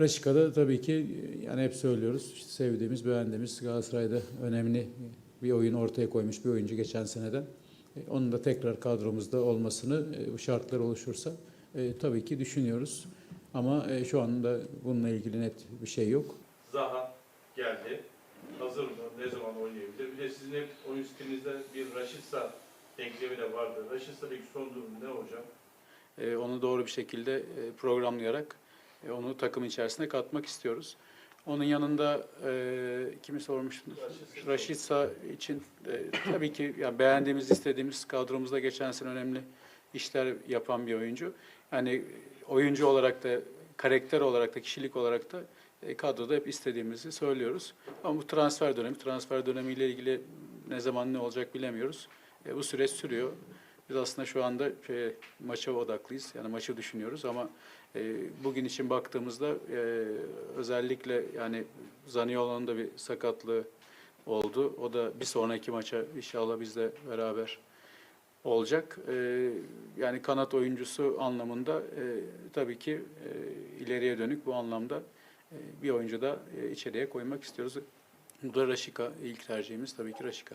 Raşika'da tabii ki yani hep söylüyoruz işte sevdiğimiz, beğendiğimiz Galatasaray'da önemli bir oyun ortaya koymuş bir oyuncu geçen seneden. E, Onun da tekrar kadromuzda olmasını e, bu şartlar oluşursa e, tabii ki düşünüyoruz. Ama şu anda bununla ilgili net bir şey yok. Zaha geldi. Hazır mı? Ne zaman oynayabilir? Bir de sizin hep oyun stilinizde bir Raşitsa denklemi de vardı. Raşitsa'daki son durum ne hocam? Onu doğru bir şekilde programlayarak e, onu takım içerisine katmak istiyoruz. Onun yanında e, kimi sormuştunuz? Raşitsa için e, tabii ki yani beğendiğimiz, istediğimiz kadromuzda geçen sene önemli işler yapan bir oyuncu. Yani oyuncu olarak da, karakter olarak da, kişilik olarak da e, kadroda hep istediğimizi söylüyoruz. Ama bu transfer dönemi, transfer dönemiyle ilgili ne zaman ne olacak bilemiyoruz. E, bu süreç sürüyor. Biz aslında şu anda şey, maça odaklıyız. Yani maçı düşünüyoruz ama e, bugün için baktığımızda e, özellikle yani Zaniolo'nun da bir sakatlığı oldu. O da bir sonraki maça inşallah bizle beraber olacak. E, yani kanat oyuncusu anlamında e, tabii ki e, ileriye dönük bu anlamda e, bir oyuncu da e, içeriye koymak istiyoruz. Bu da Raşika ilk tercihimiz tabii ki Raşika.